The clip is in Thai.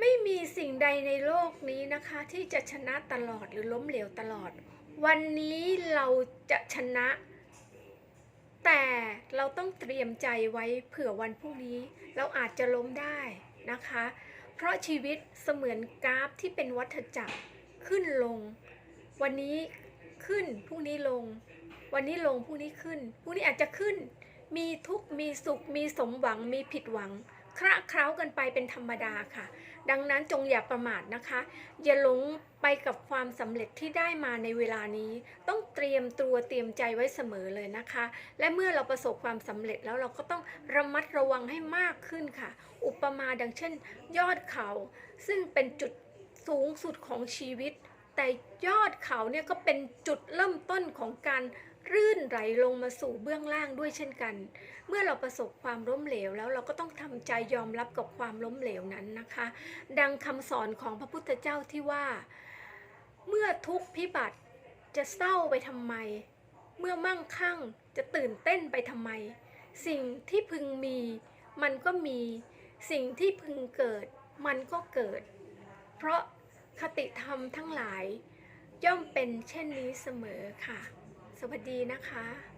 ไม่มีสิ่งใดในโลกนี้นะคะ ที่จะชนะตลอดหรือล้มเหลวตลอด วันนี้เราจะชนะ แต่เราต้องเตรียมใจไว้เผื่อวันพรุ่งนี้ เราอาจจะล้มได้นะคะ เพราะชีวิตเสมือนกราฟที่เป็นวัฏจักรขึ้นลง วันนี้ขึ้นพรุ่งนี้ลง วันนี้ลงพรุ่งนี้ขึ้นพรุ่งนี้อาจจะขึ้น มีทุกข์มีสุขมีสมหวังมีผิดหวัง คระเคล้ากันไปเป็นธรรมดาค่ะ ดังนั้นจงอย่าประมาทนะคะ อย่าหลงไปกับความสำเร็จที่ได้มาในเวลานี้ ต้องเตรียมตัวเตรียมใจไว้เสมอเลยนะคะ และเมื่อเราประสบความสำเร็จแล้วเราก็ต้องระมัดระวังให้มากขึ้นค่ะ อุปมาดังเช่น ยอดเขา ซึ่งเป็นจุดสูงสุดของชีวิต แต่ยอดเขาเนี่ยก็เป็นจุดเริ่มต้นของการ รื่นไหลลงมาสู่เบื้องล่างด้วยเช่นกัน เมื่อเราประสบความล้มเหลวแล้วเราก็ต้องทำใจยอมรับกับความล้มเหลวนั้นนะคะ ดังคำสอนของพระพุทธเจ้าที่ว่า เมื่อทุกข์พิบัติจะเศร้าไปทำไม เมื่อมั่งคั่งจะตื่นเต้นไปทำไม สิ่งที่พึงมีมันก็มีสิ่งที่พึงเกิดมันก็เกิด เพราะคติธรรมทั้งหลาย ย่อมเป็นเช่นนี้เสมอค่ะ สวัสดีนะคะ